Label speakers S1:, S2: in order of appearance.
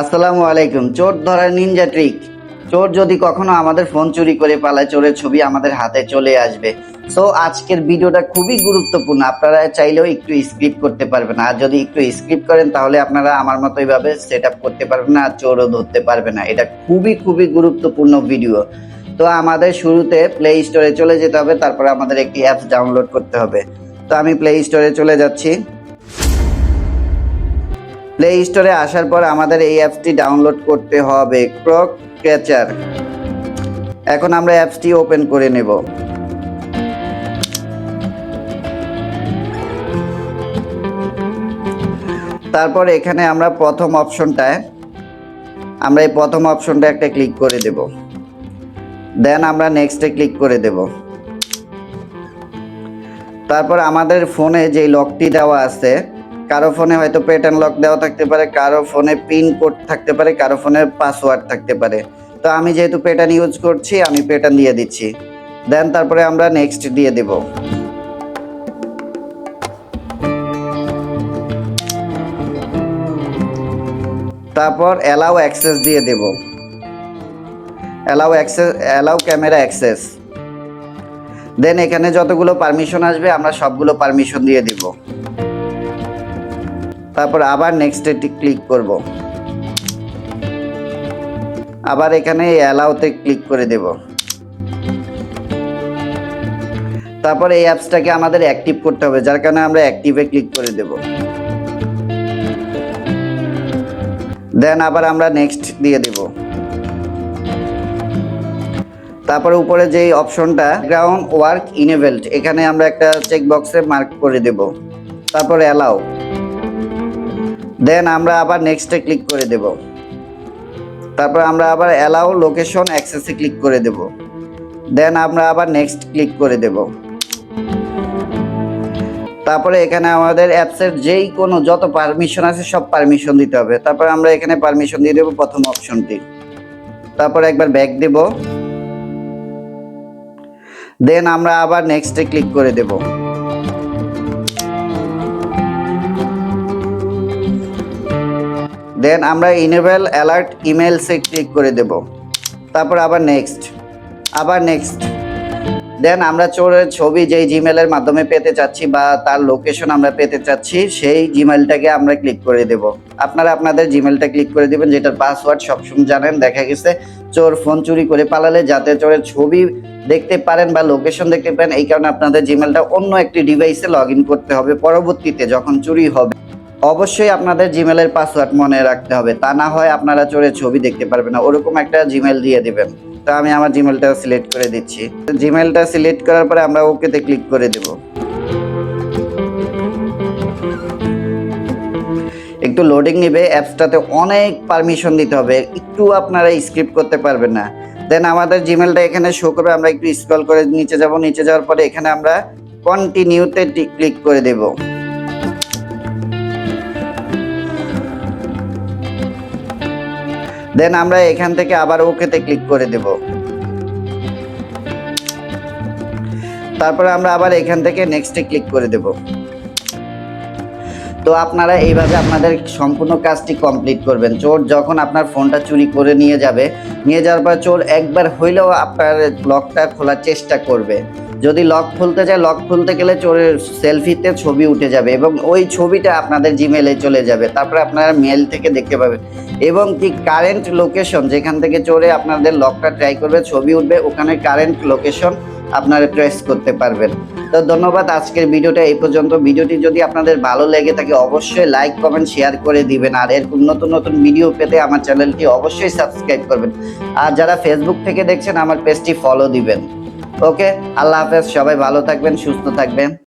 S1: আসসালামু আলাইকুম। চোর ধরার নিনজা ট্রিক চোর যদি কখনো আমাদের ফোন চুরি করে পালায়, চোরের ছবি আমাদের হাতে চলে আসবে। সো আজকের ভিডিওটা খুবই গুরুত্বপূর্ণ। আপনারা চাইলেও একটু স্ক্রিপ্ট করতে পারবেন। আর যদি একটু স্ক্রিপ্ট করেন, তাহলে আপনারা আমার মতো এইভাবে সেট আপ করতে পারবেন না, আর চোরও ধরতে পারবে না। এটা খুবই খুবই গুরুত্বপূর্ণ ভিডিও তো আমাদের শুরুতে প্লে স্টোরে চলে যেতে হবে। তারপরে আমাদের একটি অ্যাপস ডাউনলোড করতে হবে। তো আমি প্লে স্টোরে চলে যাচ্ছি। প্লে স্টোরে আসার পর আমাদের এই অ্যাপসটি ডাউনলোড করতে হবে, ক্রক ক্যাচার। এখন আমরা অ্যাপসটি ওপেন করে নেব। তারপর এখানে আমরা প্রথম অপশনটায়, আমরা এই প্রথম অপশনটা একটা ক্লিক করে দেব। দেন আমরা নেক্সটে ক্লিক করে দেব। তারপর আমাদের ফোনে যে লকটি দেওয়া আছে কারও ফোনে হয়তো প্যাটার্ন লক দেওয়া থাকতে পারে, কারও ফোনে পিন কোড থাকতে পারে, কারও ফোনে পাসওয়ার্ড থাকতে পারে। তো আমি যেহেতু প্যাটার্ন ইউজ করছি, আমি প্যাটার্ন দিয়ে দিচ্ছি। দেন তারপরে আমরা নেক্সট দিয়ে দেব। তারপর অ্যালাউ অ্যাক্সেস দিয়ে দেব। Allow access allow camera access দেন এখানে যতগুলো পারমিশন আসবে, আমরা সবগুলো পারমিশন দিয়ে দিব। তারপর আবার নেক্সট এটি ক্লিক করব। আবার এখানে অ্যালাউতে ক্লিক করে দেব। তারপর এই অ্যাপসটাকে আমাদের অ্যাক্টিভ করতে হবে, যার কারণে আমরা অ্যাক্টিভে ক্লিক করে দেব। দেন আবার আমরা নেক্সট দিয়ে দেব। তারপরে উপরে যে অপশনটা গ্রাউন্ড ওয়ার্ক ইনেভেলড এখানে আমরা একটা চেকবক্সে মার্ক করে দেব। তারপর অ্যালাউ দেন আমরা আবার নেক্সটে ক্লিক করে দেব। তারপর আমরা আবার অ্যালাউ লোকেশন অ্যাক্সেসে ক্লিক করে দেব। দেন আমরা আবার নেক্সট ক্লিক করে দেব। তারপরে এখানে আমাদের অ্যাপসের যেই কোনো যত পারমিশন আছে সব পারমিশন দিতে হবে। তারপর আমরা এখানে পারমিশন দিয়ে দেবো প্রথম অপশনটি তারপর একবার ব্যাক দেব। দেন আমরা আবার নেক্সটে ক্লিক করে দেবো। দেন আমরা ইনেবল অ্যালার্ট ইমেলসে ক্লিক করে দেব। তারপর আবার নেক্সট আবার নেক্সট দেন আমরা চোরের ছবি যেই জিমেলের মাধ্যমে পেতে চাচ্ছি বা তার লোকেশন আমরা পেতে চাচ্ছি, সেই জিমেলটাকে আমরা ক্লিক করে দেব। আপনারা আপনাদের জিমেলটা ক্লিক করে দিবেন, যেটার পাসওয়ার্ড সবসময় জানেন, দেখা গেছে চোর ফোন চুরি করে পালালে যাতে চোরের ছবি দেখতে পারেন বা লোকেশন দেখতে পারেন, এই কারণে আপনাদের জিমেলটা অন্য একটি ডিভাইসে লগ করতে হবে পরবর্তীতে যখন চুরি হবে। অবশ্যই আপনাদের জিমেলের পাসওয়ার্ড মনে রাখতে হবে। তা না হয় আপনারা চোরের ছবি দেখতে পারবেন না। ওরকম একটা জিমেল দিয়ে দিবেন। তো আমি আমার জিমেলটা সিলেক্ট করে দিচ্ছি। জিমেলটা সিলেক্ট করার পরে আমরা ওকেতে ক্লিক করে দেব। একটু লোডিং নেবে, অ্যাপসটাতে অনেক পারমিশন দিতে হবে। একটু আপনারা স্ক্রিপ্ট করতে পারবেন না। দেন আমাদের জিমেলটা এখানে শো করবে। আমরা একটু স্ক্রল করে নিচে যাব। নিচে যাওয়ার পরে এখানে আমরা কন্টিনিউতে ক্লিক করে দেবো। দেন আমরা এখান থেকে আবার ওকেতে ক্লিক করে দেব। তারপরে আমরা আবার এখান থেকে নেক্সটে ক্লিক করে দেব। তো আপনারা এইভাবে আপনাদের সম্পূর্ণ কাজটি কমপ্লিট করবেন। চোর যখন আপনার ফোনটা চুরি করে নিয়ে যাবে, নিয়ে যাওয়ার পর চোর একবার হইলেও আপনার লকটা খোলার চেষ্টা করবে। যদি লক খুলতে যায়, লক খুলতে গেলে চোরের সেলফিতে ছবি উঠে যাবে এবং ওই ছবিটা আপনাদের জিমেলে চলে যাবে। তারপরে আপনারা মেল থেকে দেখতে পাবেন। এবং কি কারেন্ট লোকেশন যেখান থেকে চোরে আপনাদের লকটা ট্রাই করবে, ছবি উঠবে, ওখানে কারেন্ট লোকেশন আপনারা ট্রেস করতে পারবেন। তো ধন্যবাদ আজকের ভিডিওটা এই পর্যন্ত। ভিডিওটি যদি আপনাদের ভালো লেগে থাকে, অবশ্যই লাইক কমেন্ট শেয়ার করে দিবেন। আর এরকম নতুন নতুন ভিডিও পেতে আমার চ্যানেলটি অবশ্যই সাবস্ক্রাইব করবেন। আর যারা ফেসবুক থেকে দেখছেন, আমার পেজটি ফলো দিবেন। ওকে আল্লাহ হাফেজ, সবাই ভালো থাকবেন, সুস্থ থাকবেন।